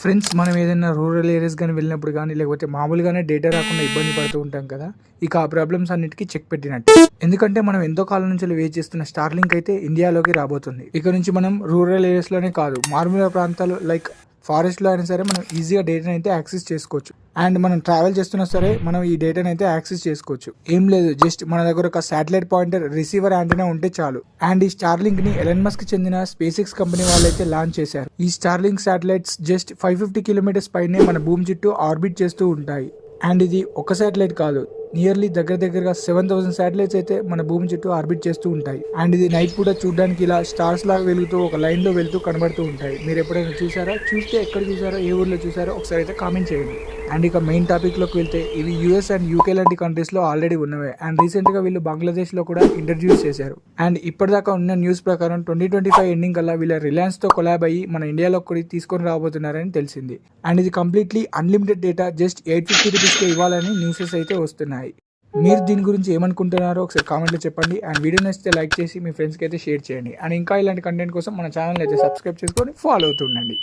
Friends మనం ఏదైనా rural areas కానీ వెళ్ళినప్పుడు కానీ లేకపోతే మామూలుగానే డేటా రాకుండా ఇబ్బంది పడుతూ ఉంటాం కదా ఇక ఆ ప్రాబ్లమ్స్ అన్నిటికీ చెక్ పెట్టినట్టు. ఎందుకంటే మనం ఎంతో కాలం నుంచి వెయిట్ చేస్తున్న స్టార్లింక్ అయితే ఇండియాలోకి రాబోతుంది. ఇక నుంచి మనం రూరల్ ఏరియాస్లోనే కాదు మారుమూల ప్రాంతాలు లైక్ ఫారెస్ట్లో అయినా సరే మనం ఈజీగా డేటాని అయితే యాక్సెస్ చేసుకోవచ్చు. అండ్ మనం ట్రావెల్ చేస్తున్నా సరే మనం ఈ డేటాని అయితే యాక్సెస్ చేసుకోవచ్చు. ఏం లేదు జస్ట్ మన దగ్గర ఒక శాటిలైట్ పాయింటర్ రిసీవర్ యాంటీనా ఉంటే చాలు. అండ్ ఈ స్టార్ లింక్ని ఎలన్ మస్క్ చెందిన స్పేస్ ఎక్స్ కంపెనీ వాళ్ళు అయితే లాంచ్ చేశారు. ఈ Starlink satellites just five fifty kilometres పైనే మన భూమి చుట్టూ ఆర్బిట్ చేస్తూ ఉంటాయి. అండ్ ఇది ఒక శాటిలైట్ కాదు నియర్లీ దగ్గర దగ్గరగా సెవెన్ థౌసండ్ శాటిలైట్స్ అయితే మన భూమి చుట్టూ ఆర్బిట్ చేస్తూ ఉంటాయి. అండ్ ఇది నైట్ కూడా చూడడానికి ఇలా స్టార్స్ లాగా వెలుగుతూ ఒక లైన్లో వెళ్తూ కనబడుతూ ఉంటాయి. మీరు ఎప్పుడైనా చూసారా? చూస్తే ఎక్కడ చూసారో ఏ ఊర్లో చూసారో ఒకసారి అయితే కామెంట్ చేయండి. అండ్ ఇక మెయిన్ టాపిక్లోకి వెళ్తే ఇవి యూఎస్ అండ్ యూకే లాంటి కంట్రీస్లో ఆల్రెడీ ఉన్నవే. అండ్ రీసెంట్గా వీళ్ళు బంగ్లాదేశ్లో కూడా ఇంట్రడ్యూస్ చేశారు. అండ్ ఇప్పటిదాకా ఉన్న న్యూస్ ప్రకారం ట్వంటీ ట్వంటీ ఫైవ్ ఎండింగ్ కల్లా వీళ్ళ రిలయన్స్తో కొలాబ్ అయ్యి మన ఇండియాలో కూడా తీసుకొని రాబోతున్నారని తెలిసింది. అండ్ ఇది completely unlimited data just eight fifty రూపీస్కి ఇవ్వాలని న్యూసెస్ అయితే వస్తున్నాయి. మీరు దీని గురించి ఏమనుకుంటున్నారో ఒకసారి కామెంట్లో చెప్పండి. అండ్ వీడియో నచ్చితే లైక్ చేసి మీ ఫ్రెండ్స్కి అయితే షేర్ చేయండి. అండ్ ఇంకా ఇలాంటి కంటెంట్ కోసం మన ఛానల్ అయితే సబ్స్క్రైబ్ చేసుకొని ఫాలో అవుతుండండి.